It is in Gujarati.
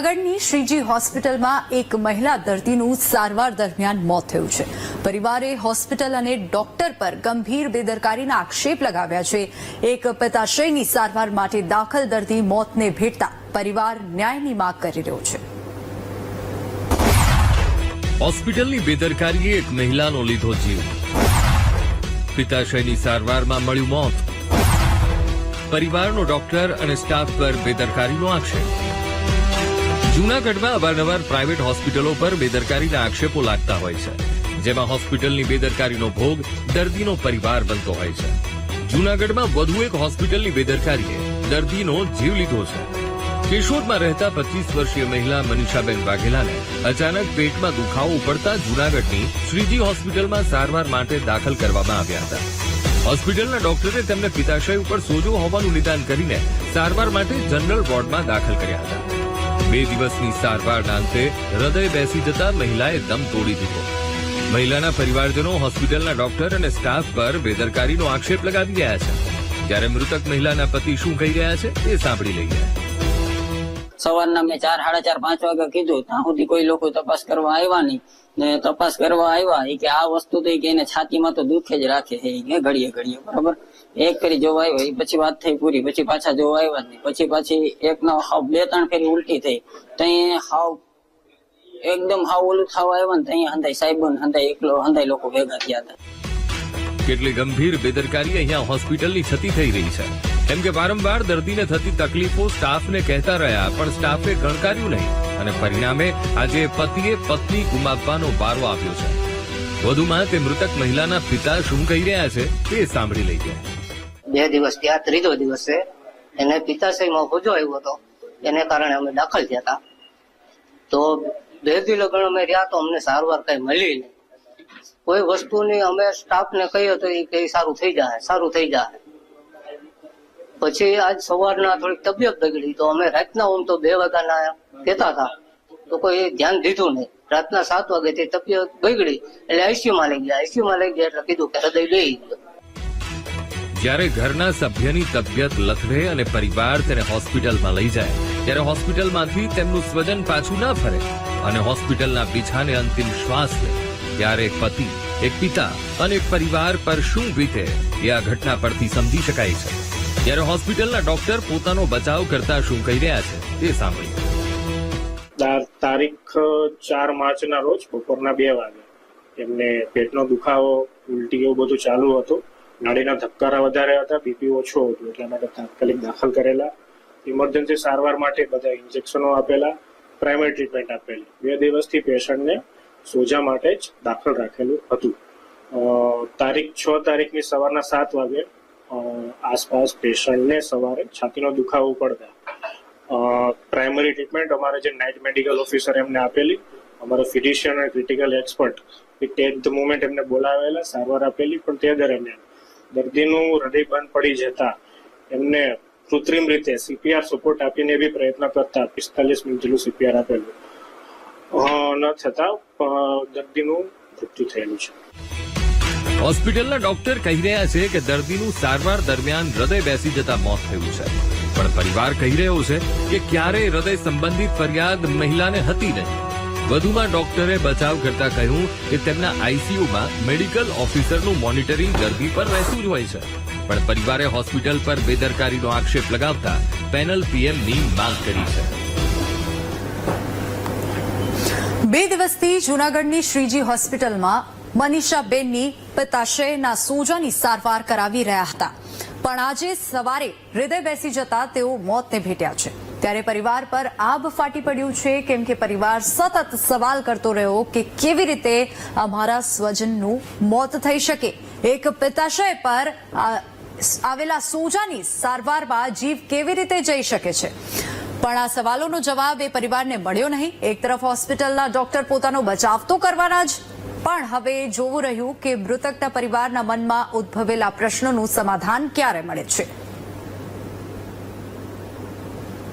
જૂનાગઢની શ્રીજી હોસ્પિટલમાં એક મહિલા દર્દીનું સારવાર દરમિયાન મોત થયું છે. પરિવારે હોસ્પિટલ અને ડોક્ટર પર ગંભીર બેદરકારીના આક્ષેપ લગાવ્યા છે. એક પિતાશ્રયની સારવાર માટે દાખલ દર્દી મોતને ભેટતા પરિવાર ન્યાયની માંગ કરી રહ્યો છે. હોસ્પિટલની બેદરકારીએ એક મહિલાનો લીધો જીવ. પિતાશયની સારવારમાં મળ્યું મોત. પરિવારનો ડોક્ટર અને સ્ટાફ પર બેદરકારીનો આક્ષેપ. જૂનાગઢમાં અવારનવાર પ્રાઇવેટ હોસ્પિટલો પર બેદરકારીના આક્ષેપો લાગતા હોય છે, જેમાં હોસ્પિટલની બેદરકારીનો ભોગ દર્દીનો પરિવાર બનતો હોય છે. જૂનાગઢમાં વધુ એક હોસ્પિટલની બેદરકારીએ દર્દીનો જીવ લીધો છે. કેશોદમાં રહેતા પચીસ વર્ષીય મહિલા મનીષાબેન વાઘેલાને અચાનક પેટમાં દુખાવો ઉપડતા જૂનાગઢની શ્રીજી હોસ્પિટલમાં સારવાર માટે દાખલ કરવામાં આવ્યા હતા. હોસ્પિટલના ડોક્ટરે તેમને પિતાશય ઉપર સોજો હોવાનું નિદાન કરીને સારવાર માટે જનરલ વોર્ડમાં દાખલ કર્યા હતા. બે દિવસની સારવારના અંતે હૃદય બેસી જતા મહિલાએ દમ તોડી દીધો. મહિલાના પરિવારજનો, હોસ્પિટલના ડોક્ટર અને સ્ટાફ પર બેદરકારીનો આક્ષેપ લગાવી રહ્યા છે. જ્યારે મૃતક મહિલાના પતિ શું કહી રહ્યા છે તે સાંભળી લઈએ. સવારના મેં ચાર, સાડા ચાર, પાંચ વાગે કીધું. ત્યાં સુધી કોઈ લોકો તપાસ કરવા આવ્યા નહીં. ને તપાસ કરવા આવ્યા એ કે આ વસ્તુ તો એને છાતીમાં તો દુખે જ રાખે છે. એ ઘડીએ ઘડીએ, બરાબર? એક કરી જોવા આવ્યો, એ પછી વાત થઈ પૂરી. પછી પાછા જોવા આવ્યા નહીં. પછી પાછી એક નો હાવ બે, ત્રણ ફેરી ઉલટી થઈ. ત્યાં હાવ એકદમ હાવ ઓલું થવા આવ્યા ને તઈ હંધાઈ સાહેબ હંધાઈ એકલો હંધાઈ લોકો ભેગા થયા હતા. કેટલી ગંભીર બેદરકારી અહીંયા હોસ્પિટલની થતી થઈ રહી છે. કેમ કે વારંવાર દર્દીને થતી તકલીફો સ્ટાફને કહેતા રહ્યા, પણ સ્ટાફે ગણકાર્યું નહીં. અને પરિણામે આજે પતિએ પત્ની ગુમાવવાનો વારો આવ્યો છે. વધુમાં તે મૃતક મહિલાના પિતા શું કહી રહ્યા છે તે સાંભળી લઈએ. બે દિવસ ત્યાં ત્રીજો દિવસ એને પિતાશયમાં હોજો આવ્યો હતો. એને કારણે અમે દાખલ થયા હતા. તો બે દી લગ્ન અમે રહ્યા તો અમને સારવાર કઈ મળી નહીં. કોઈ વસ્તુની અમે સ્ટાફને કહ્યું તો એ સારું થઈ જાય સારું થઈ જાય પછી આજ સવારના થોડીક તબિયત બગડી તો અમે રાતના ઊંઘ તો બે વાગ્યાના કહેતા હતા. તો કોઈ ધ્યાન દીધું નહીં. રાતના સાત વાગે તે તબિયત બગડી એટલે આઈસીયુમાં લઈ ગયા. આઈસીયુમાં લઈ ગયા એટલે કીધું કે હૃદય લઈ જ્યારે ઘરના સભ્યની તબિયત લથડે અને પરિવાર તેને હોસ્પિટલમાં લઈ જાય, ત્યારે હોસ્પિટલમાંથી તેમનું સ્વજન પાછું ના ફરે અને હોસ્પિટલના પીછાને અંતિમ શ્વાસ લે. ત્યારે એક પતિ, એક પિતા અને એક પરિવાર પર શું વીતે એ આ ઘટના પરથી સમજી શકાય છે. ત્યારે હોસ્પિટલના ડોક્ટર પોતાનો બચાવ કરતા શું કહી રહ્યા છે તે સાંભળીએ. તારીખ ચાર માર્ચના રોજ બપોરના બે વાગે એમને પેટનો દુખાવો ઉલટી એવું બધું ચાલુ હતું. નાડીના ધબકારા વધારે હતા, બીપી ઓછો હતો, એટલા માટે તાત્કાલિક દાખલ કરેલા. ઇમરજન્સી સારવાર માટે બધા ઇન્જેક્શનો આપેલા, પ્રાઇમરી ટ્રીટમેન્ટ આપેલી. બે દિવસથી પેશન્ટને સોજા માટે જ દાખલ રાખેલું હતું. તારીખ છ તારીખની સવારના સાત વાગે આસપાસ પેશન્ટને સવારે છાતીનો દુખાવો પડતા. પ્રાઇમરી ટ્રીટમેન્ટ અમારે જે નાઇટ મેડિકલ ઓફિસર એમને આપેલી, અમારો ફિઝિશિયન અને critical expert at the moment એમને બોલાવેલા, સારવાર આપેલી, પણ તે દરમિયાન દર્દીનું હૃદય બંધ પડી જતા એમને કૃત્રિમ રીતે સીપીઆર સપોર્ટ આપીને બી પ્રયત્ન કરતા પિસ્તાલીસ મિનિટ જેટલું સીપીઆર આપેલું ન થતા દર્દીનું મૃત્યુ થયેલું છે. હોસ્પિટલના ડોક્ટર કહી રહ્યા છે કે દર્દીનું સારવાર દરમિયાન હૃદય બેસી જતા મોત થયું છે. પણ પરિવાર કહી રહ્યો છે કે ક્યારેય હૃદય સંબંધિત ફરિયાદ મહિલાને હતી નહીં. વધુમાં ડોક્ટરે બચાવ કરતા કહ્યું કે તેમના આઈસીયુમાં મેડિકલ ઓફિસરનું મોનિટરિંગ દર્દી પર રહેતું જ હોય છે. પણ પરિવારે હોસ્પિટલ પર બેદરકારીનો આક્ષેપ લગાવતા પેનલ પીએમની માંગ કરી છે. બે દિવસથી જૂનાગઢની શ્રીજી હોસ્પિટલમાં મનીષાબેનની પિતાશયના સોજાની સારવાર કરાવી રહ્યા હતા. પણ આજે સવારે હૃદય બેસી જતા તેઓ મોતને ભેટ્યા છે. ત્યારે પરિવાર પર આબ ફાટી પડ્યું છે કેમ કે પરિવાર સતત સવાલ કરતો રહ્યો કે કેવી રીતે અમારા સ્વજનનું મોત થઈ શકે. એક પિતાશય પર આવેલા સોજાની સારવારમાં જીવ કેવી રીતે જઈ શકે છે? પણ આ સવાલોનો જવાબ એ પરિવારને મળ્યો નહીં. એક તરફ હોસ્પિટલના ડોક્ટર પોતાનો બચાવ તો કરવાના જ પણ હવે જોવું રહ્યું કે મૃતકના પરિવારના મનમાં ઉદ્ભવેલા પ્રશ્નોનું સમાધાન ક્યારે મળે છે?